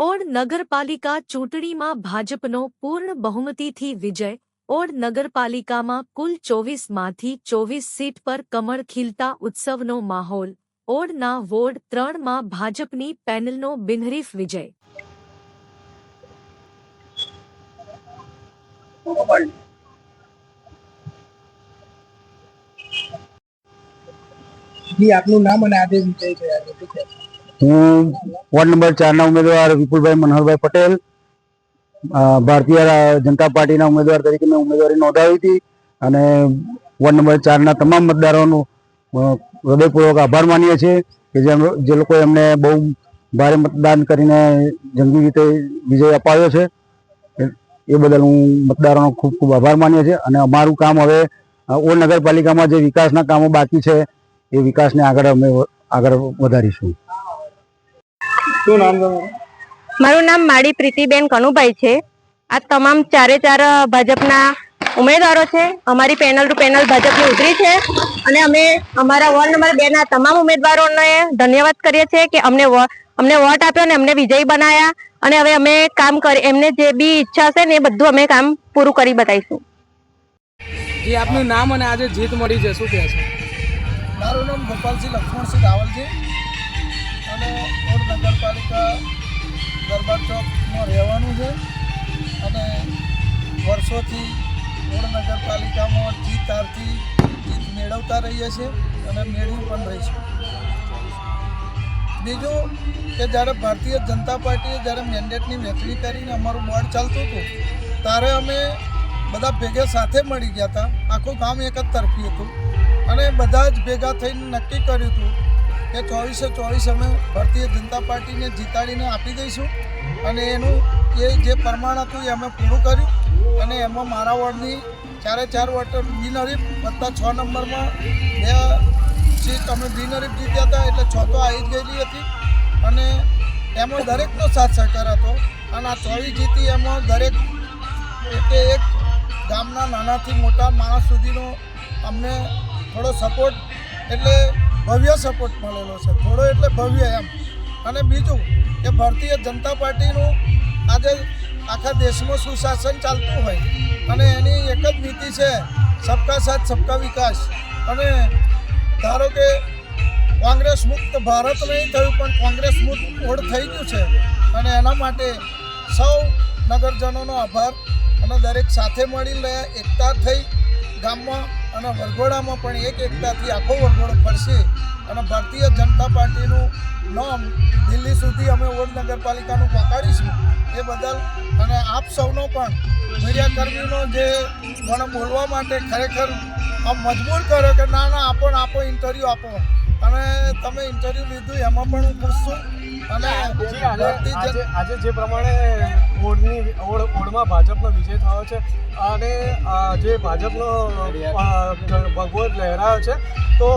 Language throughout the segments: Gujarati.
ઓડ નગરપાલિકા ચૂંટણીમાં ભાજપનો પૂર્ણ બહુમતીથી વિજય ઓડ નગરપાલિકામાં કુલ ચોવીસમાંથી ચોવીસ સીટ પર કમળ ખીલતા ઉત્સવનો માહોલ ઓડના વોર્ડ ત્રણમાં ભાજપની પેનલનો બિનહરીફ વિજય આપનું નામ અને આજે વિજય થયા છે? હું વોર્ડ નંબર ચારના ઉમેદવાર વિપુલભાઈ મનોહરભાઈ પટેલ ભારતીય જનતા પાર્ટીના ઉમેદવાર તરીકે મેં ઉમેદવારી નોંધાવી હતી અને વોર્ડ નંબર ચારના તમામ મતદારોનો હૃદયપૂર્વક આભાર માનીએ છીએ કે જે જે એમને બહુ ભારે મતદાન કરીને જંગી રીતે વિજય અપાવ્યો છે. એ- બદલ હું મતદારોનો ખૂબ ખૂબ આભાર માનીએ છીએ અને અમારું કામ હવે અ, નગરપાલિકામાં જે વિકાસના કામો બાકી છે એ વિકાસને આગળ અમે આગળ વધારીશું. શું નામ તમારું? મારું નામ માડી પ્રીતિબેન કનુભાઈ છે. આ તમામ ચારે ચાર ભાજપના ઉમેદવારો છે. અમારી પેનલ ટુ પેનલ ભાજપની ઉતરી છે અને અમે અમારા વોર્ડ નંબર બે ના તમામ ઉમેદવારોને ધન્યવાદ કરીએ છીએ કે અમને અમને વોટ આપ્યો અને અમને વિજયી બનાયા અને હવે અમે કામ કરી એમને જે બી ઈચ્છા હશે ને એ બધું અમે કામ પૂરું કરી બતાવીશું. જી આપનું નામ અને આજે જીત મળી છે. શું કહે છે? મારું નામ ગોપાલસિંહ લક્ષ્મણસિંહ રાવલ છે અને નગરપાલિકા દરબાર ચોકમાં રહેવાનું છે. અને વર્ષોથી ઓડ નગરપાલિકામાં જીત હારથી જીત મેળવતા રહીએ છીએ અને મેળવી પણ રહીશું બીજું કે જ્યારે ભારતીય જનતા પાર્ટીએ જ્યારે મેન્ડેટની વહેંચણી કરીને અમારું બોર્ડ ચાલતું હતું, ત્યારે અમે બધા ભેગા સાથે મળી ગયા હતા. આખું ગામ એક જ તરફી હતું. અને બધા જ ભેગા થઈને નક્કી કર્યું હતું કે ચોવીસે ચોવીસ અમે ભારતીય જનતા પાર્ટીને જીતાડીને આપી દઈશું. અને એનું એ જે પ્રમાણ હતું એ અમે પૂરું કર્યું. અને એમાં મારા વોર્ડની ચારે ચાર વોટ બિનહરીફ વત્તા છ નંબરમાં બે સીટ અમે બિનહરીફ જીત્યા હતા, એટલે છ તો આવી જ ગયેલી હતી. અને એમાં દરેકનો સાથ સહકાર હતો. અને આ ચોવીસ જીતી એમાં દરેક એકે એક ગામના નાનાથી મોટા માણસ સુધીનો અમને થોડો સપોર્ટ એટલે ભવ્ય સપોર્ટ મળેલો છે. થોડો એટલે ભવ્ય એમ. અને બીજું કે ભારતીય જનતા પાર્ટીનું આજે આખા દેશમાં સુશાસન ચાલતું હોય અને એની એક જ નીતિ છે સબકા સાથ, સબકા વિકાસ. અને ધારો કે કોંગ્રેસ મુક્ત ભારત નહીં થયું, પણ કોંગ્રેસ મુક્ત ઓળ થઈ ગયું છે. અને એના માટે સૌ નગરજનોનો આભાર. અને દરેક સાથે મળી રહ્યા એકતા થઈ. ગામમાં અને વરઘોડામાં પણ એક એકતાથી આખો વરઘોડો ફરશે અને ભારતીય જનતા પાર્ટીનું નામ દિલ્હી સુધી અમે વડ નગરપાલિકાનું પકાડીશું એ બદલ અને આપ સૌનો પણ મીડિયાકર્મીનો જે મને બોલવા માટે ખરેખર આમ મજબૂર કર્યો કે ના ના, આપો આપો ઇન્ટરવ્યૂ આપો. અને તમે ઇન્ટરવ્યુ લીધું એમાં પણ હું ખુશ છું. અને આજે જે પ્રમાણે ઓળની ઓળ ઓળમાં ભાજપનો વિજય થયો છે અને જે ભાજપનો ભગવત ભગવો લહેરાયો છે તો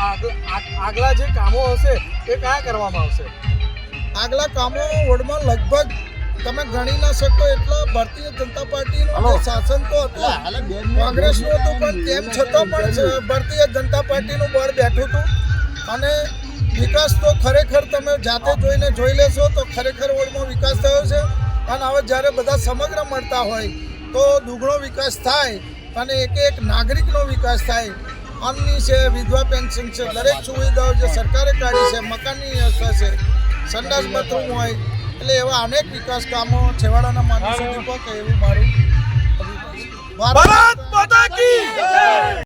આગ- આગ- આગલા જે કામો હશે એ કયા કરવામાં આવશે? આગલા કામો ઓળમાં લગભગ તમે ગણી ના શકો એટલા ભારતીય જનતા પાર્ટીનું શાસન તો હતું કોંગ્રેસનું હતું પણ તેમ છતાં પણ ભારતીય જનતા પાર્ટીનું બળ અને વિકાસ તો ખરેખર તમે જાતે જોઈને જોઈ લેશો તો ખરેખર વોર્ડમાં વિકાસ થયો છે. અને હવે જ્યારે બધા સમગ્ર મળતા હોય તો દુગણો વિકાસ થાય અને એક એક નાગરિકનો વિકાસ થાય. અન્નની છે, વિધવા પેન્શન છે, દરેક સુવિધાઓ જે સરકારે કાઢી છે, મકાનની વ્યવસ્થા છે, સંડાસ બાથરૂમ હોય, એટલે એવા અનેક વિકાસ કામો છેવાડાના માણસો સુધી પહોંચે એવું મારું ભારત માતા કી